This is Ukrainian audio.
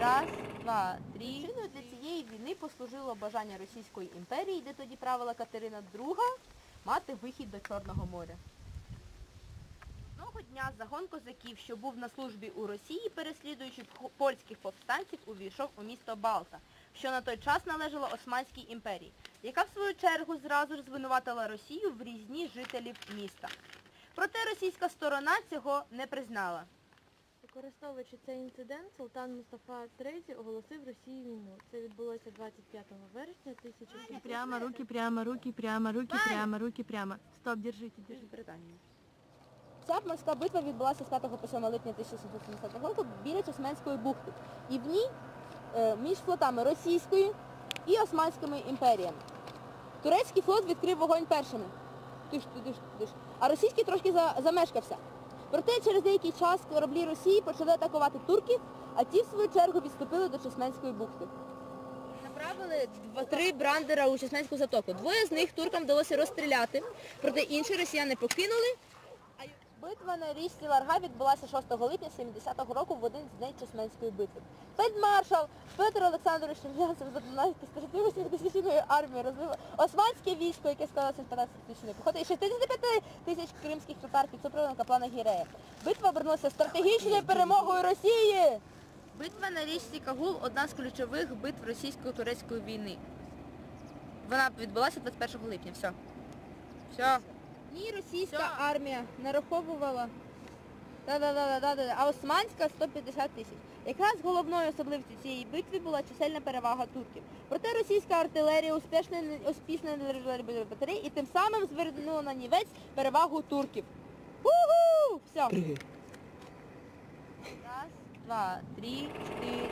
Раз, два, три. Причиною для цієї війни послужило бажання Російської імперії, де тоді правила Катерина II, мати вихід до Чорного моря. Одного дня загон козаків, що був на службі у Росії, переслідуючи польських повстанців, увійшов у місто Балта, що на той час належало Османській імперії, яка в свою чергу зразу ж звинуватила Росію в різні жителів міста. Проте російська сторона цього не признала. Використовуючи цей інцидент, султан Мустафа III оголосив Росії війну. Це відбулося 25 вересня 1700 Прямо, руки прямо, руки прямо, руки прямо, руки прямо. Стоп, держите, держите. Британії. Ця морська битва відбулася з 5 по 7 липня 1770 року біля Чесменської бухти. І в ній е, між флотами Російської і Османськими імперіями. Турецький флот відкрив вогонь першими. Тиш, тиш, тиш. А російський трошки замешкався. Проте через деякий час кораблі Росії почали атакувати турків, а ті в свою чергу відступили до Чесменської бухти. Направили два, три брандера у Чесменську затоку. Двоє з них туркам вдалося розстріляти, проте інші росіяни покинули. Битва на річці Ларга відбулася 6 липня 70-го року в один з днів Чесменської битви. Фельдмаршал Петро Олександрович Чернявцев за 12-тисячною армією розвив османське військо, яке складалося з 15 тисячної піхоти і 65 тисяч кримських татар під супроводом каплана Гірея. Битва обернулася стратегічною перемогою Росії! Битва на річці Кагул – одна з ключових битв російсько-турецької війни. Вона відбулася 21 липня. Все. Все. Ні, російська армія нараховувала. Да-да-да-да-да, а османська 150 тисяч. Якраз головною особливістю цієї битви була чисельна перевага турків. Проте російська артилерія успішно, успішно не батареї і тим самим звернула на нівець перевагу турків. Угу! Все. Раз, два, три, чотири,